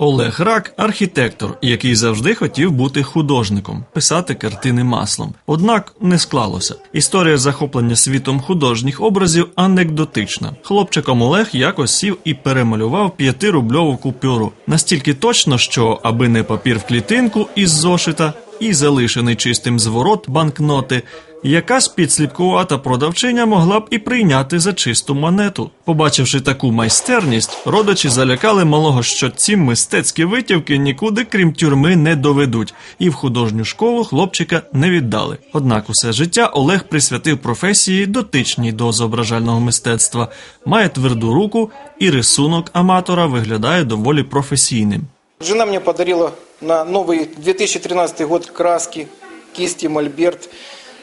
Олег Рак архітектор, який завжди хотів бути художником, писати картини маслом. Однак не склалося. Історія захоплення світом художніх образів анекдотична. Хлопчиком Олег якось сів і перемалював п'ятирубльову купюру настільки точно, що аби не папір в клітинку із зошита і залишений чистим зворот банкноти. Якась підслідкувата продавчиня могла б і прийняти за чисту монету. Побачивши таку майстерність, родичі залякали малого, що ці мистецькі витівки нікуди, крім тюрми, не доведуть, і в художню школу хлопчика не віддали. Однак усе життя Олег присвятив професії дотичній до зображального мистецтва, має тверду руку, і рисунок аматора виглядає доволі професійним. Жена мне подарила на новый 2013 год краски, кисти, мольберт.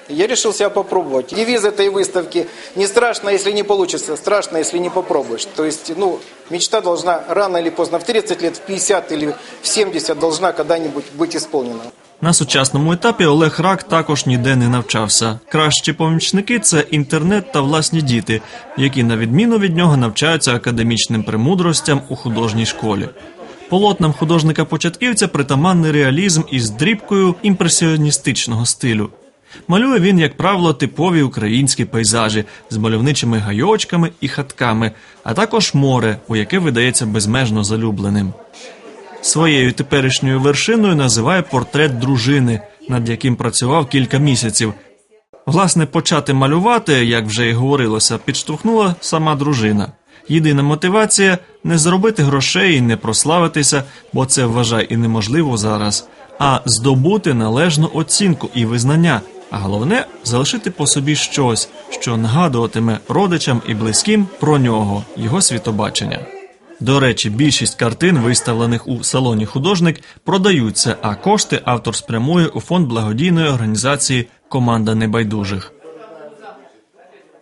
Я решил себя попробовать. Девиз этой выставки «Не страшно, если не получится, страшно, если не попробуешь». То есть, ну, мечта должна рано или поздно, в 30 лет, в 50 или в 70 должна когда-нибудь быть исполнена. На сучасному етапі Олег Рак також ніде не навчався. Кращі помічники це інтернет та власні діти, які на відміну від нього навчаються академічним премудростям у художній школі. Полотнам художника-початківця притаманний реалізм із дрібкою імпресіоністичного стилю. Малює він, як правило, типові українські пейзажі з мальовничими гайочками і хатками, а також море, у яке видається безмежно залюбленим. Своєю теперішньою вершиною називає портрет дружини, над яким працював кілька місяців. Власне, почати малювати, як вже й говорилося, підштовхнула сама дружина. Єдина мотивація не заробити грошей і не прославитися, бо це вважай і неможливо зараз, а здобути належну оцінку і визнання. А головне залишити по собі щось, що нагадуватиме родичам і близьким про нього, його світобачення. До речі, більшість картин, виставлених у салоні художник, продаються, а кошти автор спрямує у фонд благодійної організації Команда небайдужих.